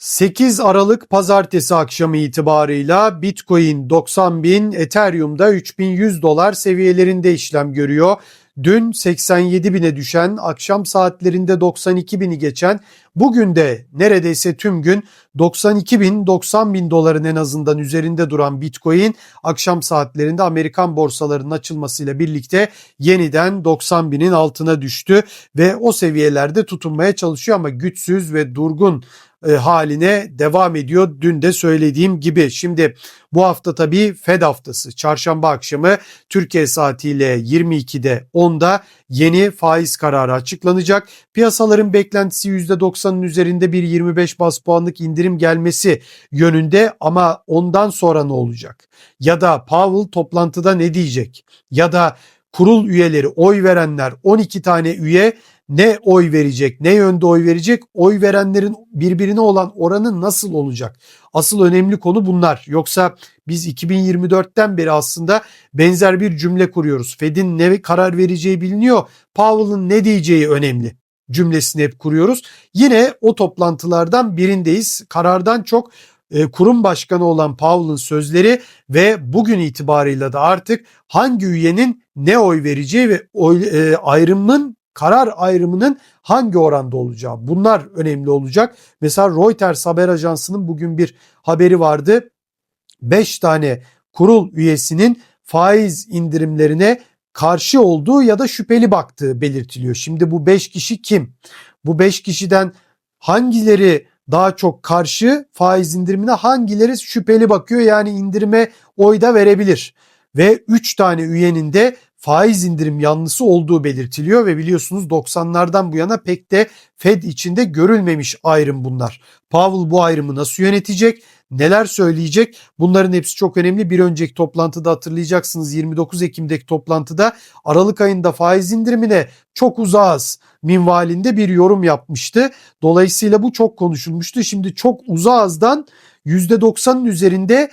8 Aralık pazartesi akşamı itibarıyla Bitcoin 90 bin, Ethereum'da 3100 dolar seviyelerinde işlem görüyor. Dün 87 bine düşen, akşam saatlerinde 92 bini geçen, bugün de neredeyse tüm gün 92 bin, 90 bin doların en azından üzerinde duran Bitcoin, akşam saatlerinde Amerikan borsalarının açılmasıyla birlikte yeniden 90 binin altına düştü ve o seviyelerde tutunmaya çalışıyor ama güçsüz ve durgun e, haline devam ediyor. Dün de söylediğim gibi. Şimdi bu hafta tabii Fed haftası. Çarşamba akşamı Türkiye saatiyle 22'de 10'da yeni faiz kararı açıklanacak. Piyasaların beklentisi %90'ın üzerinde bir 25 bas puanlık indirim gelmesi yönünde ama ondan sonra ne olacak? Ya da Powell toplantıda ne diyecek? Ya da kurul üyeleri oy verenler 12 tane üye ne oy verecek, ne yönde oy verecek, oy verenlerin birbirine olan oranı nasıl olacak? Asıl önemli konu bunlar. Yoksa biz 2024'ten beri aslında benzer bir cümle kuruyoruz. Fed'in ne karar vereceği biliniyor, Powell'ın ne diyeceği önemli cümlesini hep kuruyoruz. Yine o toplantılardan birindeyiz. Karardan çok e, kurum başkanı olan Powell'ın sözleri ve bugün itibarıyla da artık hangi üyenin ne oy vereceği ve oy, e, ayrımın karar ayrımının hangi oranda olacağı bunlar önemli olacak. Mesela Reuters haber ajansının bugün bir haberi vardı. 5 tane kurul üyesinin faiz indirimlerine karşı olduğu ya da şüpheli baktığı belirtiliyor. Şimdi bu 5 kişi kim? Bu 5 kişiden hangileri daha çok karşı faiz indirimine hangileri şüpheli bakıyor yani indirime oy da verebilir. Ve 3 tane üyenin de faiz indirim yanlısı olduğu belirtiliyor ve biliyorsunuz 90'lardan bu yana pek de Fed içinde görülmemiş ayrım bunlar. Powell bu ayrımı nasıl yönetecek? Neler söyleyecek? Bunların hepsi çok önemli. Bir önceki toplantıda hatırlayacaksınız 29 Ekim'deki toplantıda Aralık ayında faiz indirimine çok uzağız minvalinde bir yorum yapmıştı. Dolayısıyla bu çok konuşulmuştu. Şimdi çok uzağızdan %90'ın üzerinde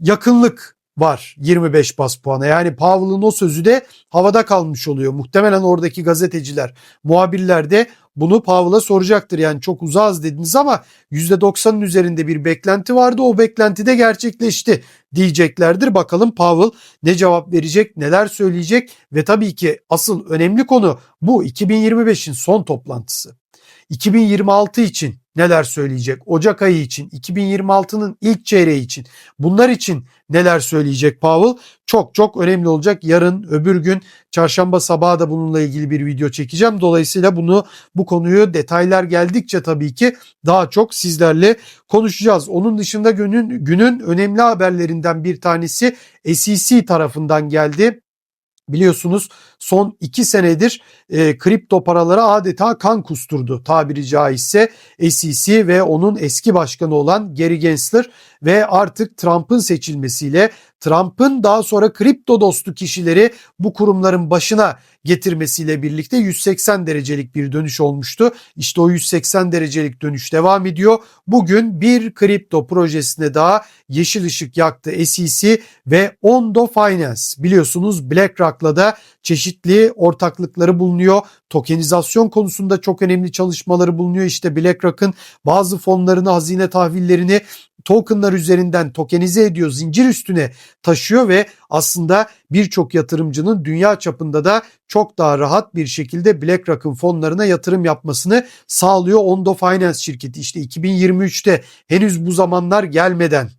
yakınlık var 25 bas puana. Yani Powell'ın o sözü de havada kalmış oluyor. Muhtemelen oradaki gazeteciler, muhabirler de bunu Powell'a soracaktır. Yani çok uzağız dediniz ama %90'ın üzerinde bir beklenti vardı. O beklenti de gerçekleşti diyeceklerdir. Bakalım Powell ne cevap verecek, neler söyleyecek ve tabii ki asıl önemli konu bu 2025'in son toplantısı. 2026 için neler söyleyecek? Ocak ayı için, 2026'nın ilk çeyreği için bunlar için neler söyleyecek Powell? Çok çok önemli olacak. Yarın öbür gün çarşamba sabahı da bununla ilgili bir video çekeceğim. Dolayısıyla bunu bu konuyu detaylar geldikçe tabii ki daha çok sizlerle konuşacağız. Onun dışında günün günün önemli haberlerinden bir tanesi SEC tarafından geldi. Biliyorsunuz son iki senedir e, kripto paralara adeta kan kusturdu tabiri caizse SEC ve onun eski başkanı olan Gary Gensler ve artık Trump'ın seçilmesiyle Trump'ın daha sonra kripto dostu kişileri bu kurumların başına getirmesiyle birlikte 180 derecelik bir dönüş olmuştu. İşte o 180 derecelik dönüş devam ediyor. Bugün bir kripto projesine daha yeşil ışık yaktı SEC ve Ondo Finance. Biliyorsunuz BlackRock'la da çeşitli ortaklıkları bulunuyor. Tokenizasyon konusunda çok önemli çalışmaları bulunuyor. İşte BlackRock'ın bazı fonlarını, hazine tahvillerini tokenlar üzerinden tokenize ediyor, zincir üstüne taşıyor ve aslında birçok yatırımcının dünya çapında da çok daha rahat bir şekilde BlackRock'ın fonlarına yatırım yapmasını sağlıyor Ondo Finance şirketi. İşte 2023'te henüz bu zamanlar gelmeden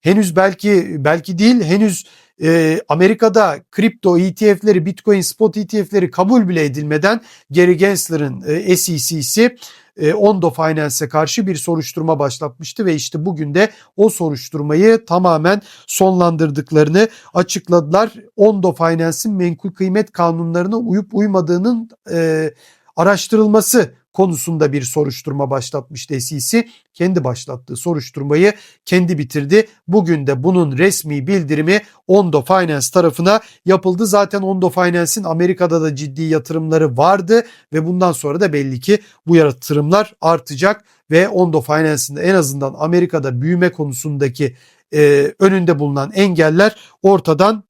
henüz belki belki değil henüz e, Amerika'da kripto ETF'leri, Bitcoin spot ETF'leri kabul bile edilmeden Gary Gensler'ın e, SEC'si e, Ondo Finance'e karşı bir soruşturma başlatmıştı ve işte bugün de o soruşturmayı tamamen sonlandırdıklarını açıkladılar. Ondo Finance'in menkul kıymet kanunlarına uyup uymadığının e, araştırılması konusunda bir soruşturma başlatmıştı SEC. Kendi başlattığı soruşturmayı kendi bitirdi. Bugün de bunun resmi bildirimi Ondo Finance tarafına yapıldı. Zaten Ondo Finance'in Amerika'da da ciddi yatırımları vardı ve bundan sonra da belli ki bu yatırımlar artacak ve Ondo Finance'in en azından Amerika'da büyüme konusundaki e, önünde bulunan engeller ortadan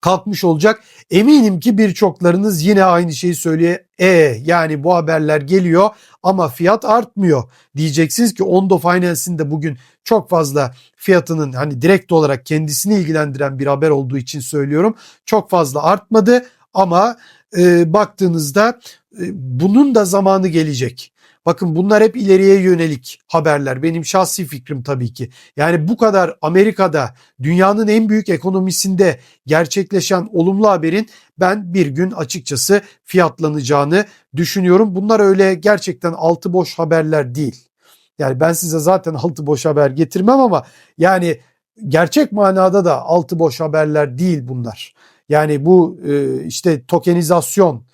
kalkmış olacak. Eminim ki birçoklarınız yine aynı şeyi söylüyor. E yani bu haberler geliyor ama fiyat artmıyor. Diyeceksiniz ki Ondo Finance'in de bugün çok fazla fiyatının hani direkt olarak kendisini ilgilendiren bir haber olduğu için söylüyorum. Çok fazla artmadı ama e, baktığınızda e, bunun da zamanı gelecek. Bakın bunlar hep ileriye yönelik haberler. Benim şahsi fikrim tabii ki. Yani bu kadar Amerika'da dünyanın en büyük ekonomisinde gerçekleşen olumlu haberin ben bir gün açıkçası fiyatlanacağını düşünüyorum. Bunlar öyle gerçekten altı boş haberler değil. Yani ben size zaten altı boş haber getirmem ama yani gerçek manada da altı boş haberler değil bunlar. Yani bu e, işte tokenizasyon,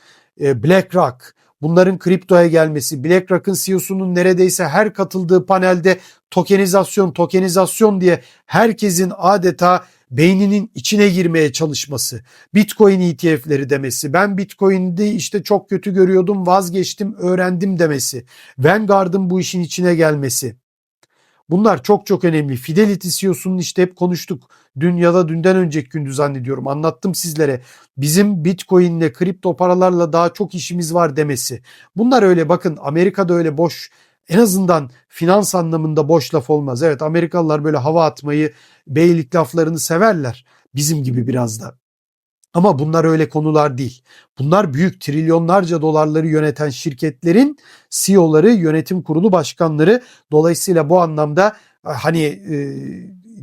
e, BlackRock, bunların kriptoya gelmesi, BlackRock'ın CEO'sunun neredeyse her katıldığı panelde tokenizasyon, tokenizasyon diye herkesin adeta beyninin içine girmeye çalışması, Bitcoin ETF'leri demesi, ben Bitcoin'de işte çok kötü görüyordum, vazgeçtim, öğrendim demesi, Vanguard'ın bu işin içine gelmesi. Bunlar çok çok önemli. Fidelity CEO'sunun işte hep konuştuk. Dün ya da dünden önceki gündü zannediyorum. Anlattım sizlere. Bizim Bitcoin'le, kripto paralarla daha çok işimiz var demesi. Bunlar öyle bakın Amerika'da öyle boş en azından finans anlamında boş laf olmaz. Evet Amerikalılar böyle hava atmayı, beylik laflarını severler. Bizim gibi biraz da. Ama bunlar öyle konular değil. Bunlar büyük trilyonlarca dolarları yöneten şirketlerin CEO'ları, yönetim kurulu başkanları. Dolayısıyla bu anlamda hani e,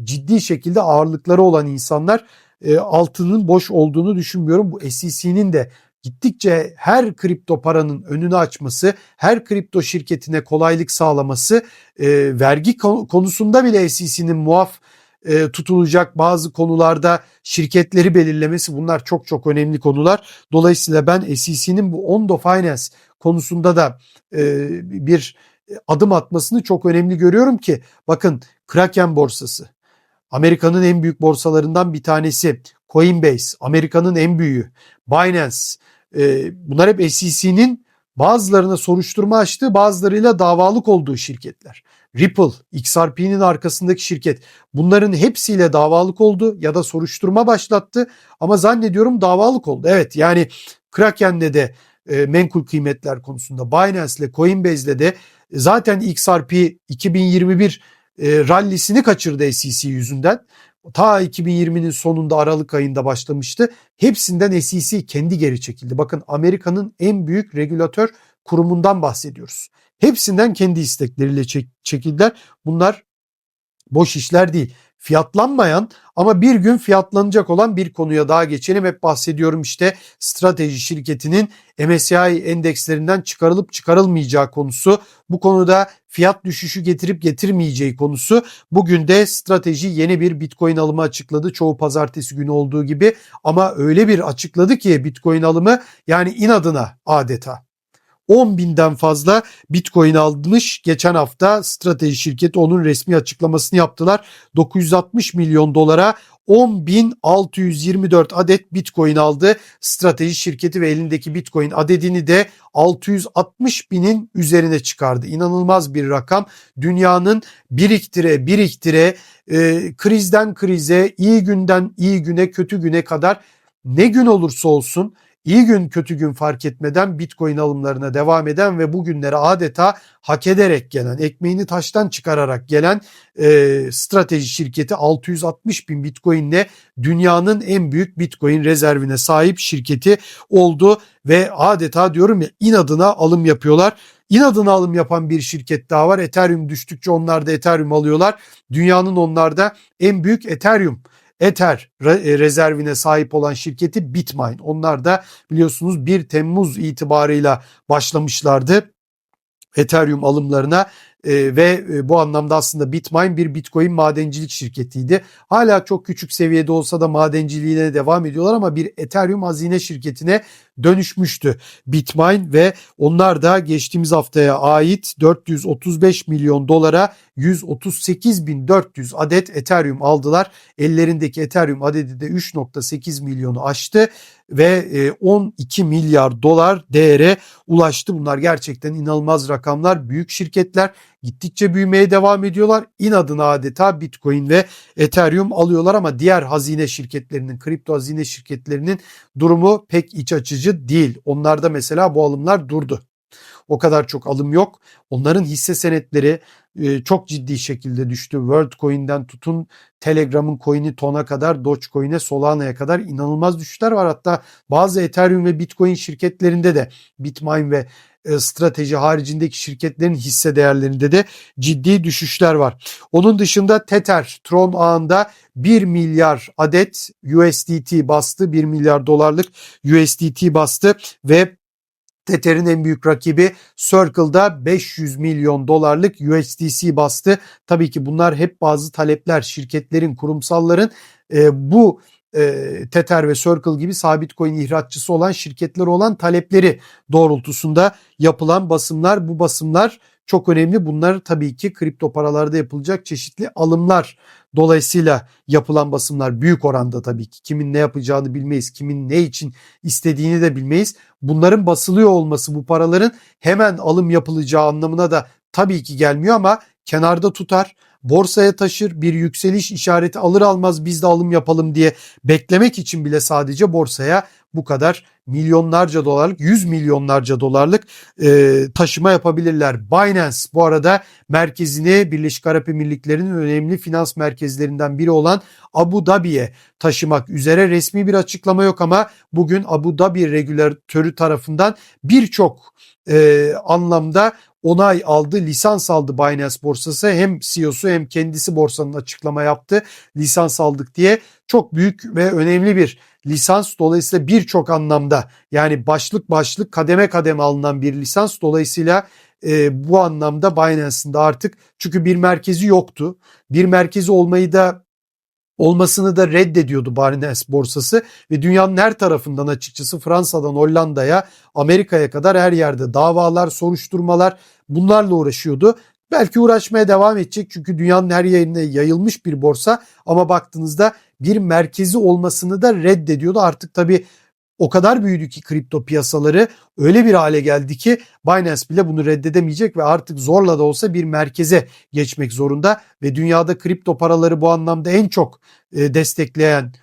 ciddi şekilde ağırlıkları olan insanlar e, altının boş olduğunu düşünmüyorum. Bu SEC'nin de gittikçe her kripto paranın önünü açması, her kripto şirketine kolaylık sağlaması, e, vergi konusunda bile SEC'nin muaf e, tutulacak bazı konularda şirketleri belirlemesi bunlar çok çok önemli konular. Dolayısıyla ben SEC'nin bu Ondo Finance konusunda da e, bir adım atmasını çok önemli görüyorum ki bakın Kraken borsası Amerika'nın en büyük borsalarından bir tanesi Coinbase Amerika'nın en büyüğü Binance e, bunlar hep SEC'nin bazılarına soruşturma açtığı bazılarıyla davalık olduğu şirketler. Ripple, XRP'nin arkasındaki şirket bunların hepsiyle davalık oldu ya da soruşturma başlattı ama zannediyorum davalık oldu. Evet yani Kraken'de de e, menkul kıymetler konusunda Binance ile Coinbase'le de zaten XRP 2021 e, rallisini kaçırdı SEC yüzünden. Ta 2020'nin sonunda Aralık ayında başlamıştı. Hepsinden SEC kendi geri çekildi. Bakın Amerika'nın en büyük regülatör kurumundan bahsediyoruz. Hepsinden kendi istekleriyle çek çekildiler. Bunlar boş işler değil. Fiyatlanmayan ama bir gün fiyatlanacak olan bir konuya daha geçelim. Hep bahsediyorum işte strateji şirketinin MSCI endekslerinden çıkarılıp çıkarılmayacağı konusu. Bu konuda fiyat düşüşü getirip getirmeyeceği konusu. Bugün de strateji yeni bir Bitcoin alımı açıkladı. Çoğu pazartesi günü olduğu gibi ama öyle bir açıkladı ki Bitcoin alımı yani inadına adeta. 10 binden fazla Bitcoin almış. Geçen hafta strateji şirketi onun resmi açıklamasını yaptılar. 960 milyon dolara 10.624 adet Bitcoin aldı. Strateji şirketi ve elindeki Bitcoin adedini de 660 binin üzerine çıkardı. İnanılmaz bir rakam. Dünyanın biriktire biriktire e, krizden krize, iyi günden iyi güne, kötü güne kadar ne gün olursa olsun iyi gün kötü gün fark etmeden Bitcoin alımlarına devam eden ve bugünlere adeta hak ederek gelen, ekmeğini taştan çıkararak gelen e, strateji şirketi 660 bin Bitcoin ile dünyanın en büyük Bitcoin rezervine sahip şirketi oldu ve adeta diyorum ya inadına alım yapıyorlar. İnadına alım yapan bir şirket daha var. Ethereum düştükçe onlar da Ethereum alıyorlar. Dünyanın onlarda en büyük Ethereum Ether e, rezervine sahip olan şirketi Bitmain. Onlar da biliyorsunuz 1 Temmuz itibarıyla başlamışlardı Ethereum alımlarına e, ve e, bu anlamda aslında Bitmain bir Bitcoin madencilik şirketiydi. Hala çok küçük seviyede olsa da madenciliğine devam ediyorlar ama bir Ethereum hazine şirketine dönüşmüştü Bitmain ve onlar da geçtiğimiz haftaya ait 435 milyon dolara 138.400 adet Ethereum aldılar. Ellerindeki Ethereum adedi de 3.8 milyonu aştı ve 12 e, milyar dolar değere ulaştı. Bunlar gerçekten inanılmaz rakamlar. Büyük şirketler Gittikçe büyümeye devam ediyorlar. İnadına adeta Bitcoin ve Ethereum alıyorlar ama diğer hazine şirketlerinin, kripto hazine şirketlerinin durumu pek iç açıcı değil. Onlarda mesela bu alımlar durdu. O kadar çok alım yok. Onların hisse senetleri e, çok ciddi şekilde düştü. WorldCoin'den tutun Telegram'ın coin'i Ton'a kadar, Dogecoin'e, Solana'ya kadar inanılmaz düşüşler var. Hatta bazı Ethereum ve Bitcoin şirketlerinde de Bitmain ve e, strateji haricindeki şirketlerin hisse değerlerinde de ciddi düşüşler var. Onun dışında Tether Tron ağında 1 milyar adet USDT bastı. 1 milyar dolarlık USDT bastı ve Tether'in en büyük rakibi Circle'da 500 milyon dolarlık USDC bastı. Tabii ki bunlar hep bazı talepler şirketlerin, kurumsalların e, bu e, Tether ve Circle gibi sabit coin ihraççısı olan şirketler olan talepleri doğrultusunda yapılan basımlar. Bu basımlar çok önemli. Bunlar tabii ki kripto paralarda yapılacak çeşitli alımlar dolayısıyla yapılan basımlar büyük oranda tabii ki. Kimin ne yapacağını bilmeyiz, kimin ne için istediğini de bilmeyiz. Bunların basılıyor olması bu paraların hemen alım yapılacağı anlamına da tabii ki gelmiyor ama kenarda tutar borsaya taşır bir yükseliş işareti alır almaz biz de alım yapalım diye beklemek için bile sadece borsaya bu kadar milyonlarca dolarlık, yüz milyonlarca dolarlık e, taşıma yapabilirler. Binance bu arada merkezini Birleşik Arap Emirlikleri'nin önemli finans merkezlerinden biri olan Abu Dhabi'ye taşımak üzere resmi bir açıklama yok ama bugün Abu Dhabi regülatörü tarafından birçok e, anlamda onay aldı, lisans aldı Binance borsası. Hem CEO'su hem kendisi borsanın açıklama yaptı. Lisans aldık diye çok büyük ve önemli bir lisans. Dolayısıyla birçok anlamda yani başlık başlık kademe kademe alınan bir lisans. Dolayısıyla e, bu anlamda Binance'ın da artık çünkü bir merkezi yoktu. Bir merkezi olmayı da olmasını da reddediyordu Binance borsası ve dünyanın her tarafından açıkçası Fransa'dan Hollanda'ya Amerika'ya kadar her yerde davalar, soruşturmalar bunlarla uğraşıyordu. Belki uğraşmaya devam edecek çünkü dünyanın her yerine yayılmış bir borsa ama baktığınızda bir merkezi olmasını da reddediyordu. Artık tabii o kadar büyüdü ki kripto piyasaları öyle bir hale geldi ki Binance bile bunu reddedemeyecek ve artık zorla da olsa bir merkeze geçmek zorunda. Ve dünyada kripto paraları bu anlamda en çok e, destekleyen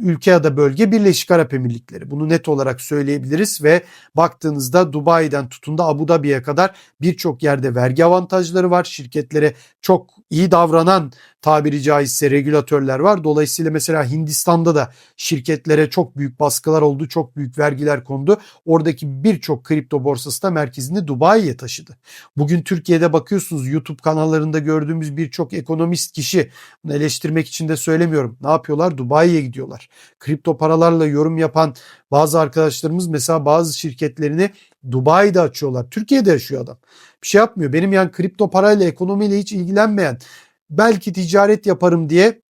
ülke ya da bölge Birleşik Arap Emirlikleri. Bunu net olarak söyleyebiliriz ve baktığınızda Dubai'den tutun da Abu Dhabi'ye kadar birçok yerde vergi avantajları var. Şirketlere çok iyi davranan tabiri caizse regülatörler var. Dolayısıyla mesela Hindistan'da da şirketlere çok büyük baskılar oldu, çok büyük vergiler kondu. Oradaki birçok kripto borsası da merkezini Dubai'ye taşıdı. Bugün Türkiye'de bakıyorsunuz YouTube kanallarında gördüğümüz birçok ekonomist kişi bunu eleştirmek için de söylemiyorum. Ne yapıyorlar? Dubai'ye gidiyorlar. Kripto paralarla yorum yapan bazı arkadaşlarımız mesela bazı şirketlerini Dubai'de açıyorlar. Türkiye'de yaşıyor adam. Bir şey yapmıyor. Benim yani kripto parayla ekonomiyle hiç ilgilenmeyen belki ticaret yaparım diye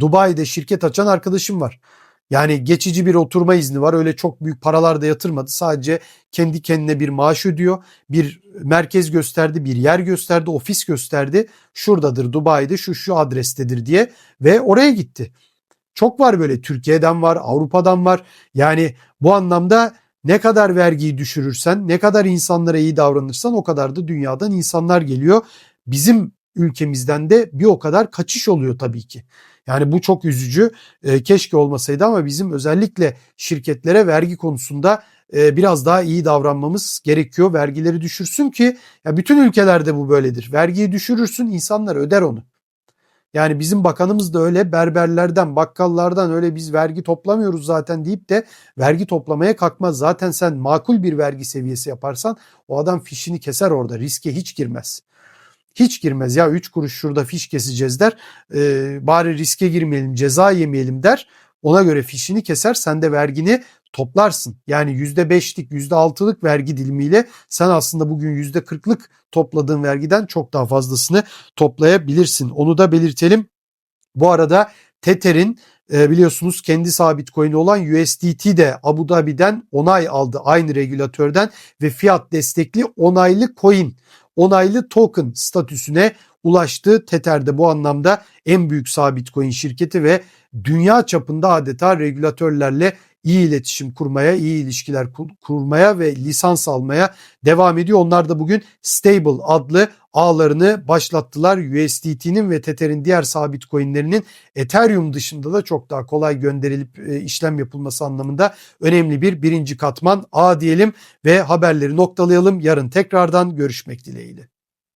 Dubai'de şirket açan arkadaşım var. Yani geçici bir oturma izni var. Öyle çok büyük paralar da yatırmadı. Sadece kendi kendine bir maaş ödüyor. Bir merkez gösterdi, bir yer gösterdi, ofis gösterdi. Şuradadır Dubai'de şu şu adrestedir diye ve oraya gitti. Çok var böyle Türkiye'den var, Avrupa'dan var. Yani bu anlamda ne kadar vergiyi düşürürsen, ne kadar insanlara iyi davranırsan o kadar da dünyadan insanlar geliyor. Bizim ülkemizden de bir o kadar kaçış oluyor tabii ki. Yani bu çok üzücü. E, keşke olmasaydı ama bizim özellikle şirketlere vergi konusunda e, biraz daha iyi davranmamız gerekiyor. Vergileri düşürsün ki ya bütün ülkelerde bu böyledir. Vergiyi düşürürsün insanlar öder onu. Yani bizim bakanımız da öyle berberlerden, bakkallardan öyle biz vergi toplamıyoruz zaten deyip de vergi toplamaya kalkmaz. Zaten sen makul bir vergi seviyesi yaparsan o adam fişini keser orada riske hiç girmez. Hiç girmez ya 3 kuruş şurada fiş keseceğiz der. E, bari riske girmeyelim ceza yemeyelim der. Ona göre fişini keser sen de vergini toplarsın. Yani %5'lik %6'lık vergi dilimiyle sen aslında bugün %40'lık topladığın vergiden çok daha fazlasını toplayabilirsin. Onu da belirtelim. Bu arada Tether'in e, biliyorsunuz kendi sabit coin'i olan USDT de Abu Dhabi'den onay aldı aynı regülatörden ve fiyat destekli onaylı coin, onaylı token statüsüne ulaştı. Tether de bu anlamda en büyük sabit coin şirketi ve dünya çapında adeta regülatörlerle iyi iletişim kurmaya, iyi ilişkiler kur- kurmaya ve lisans almaya devam ediyor. Onlar da bugün Stable adlı ağlarını başlattılar. USDT'nin ve Tether'in diğer sabit coinlerinin Ethereum dışında da çok daha kolay gönderilip e, işlem yapılması anlamında önemli bir birinci katman ağ diyelim ve haberleri noktalayalım. Yarın tekrardan görüşmek dileğiyle.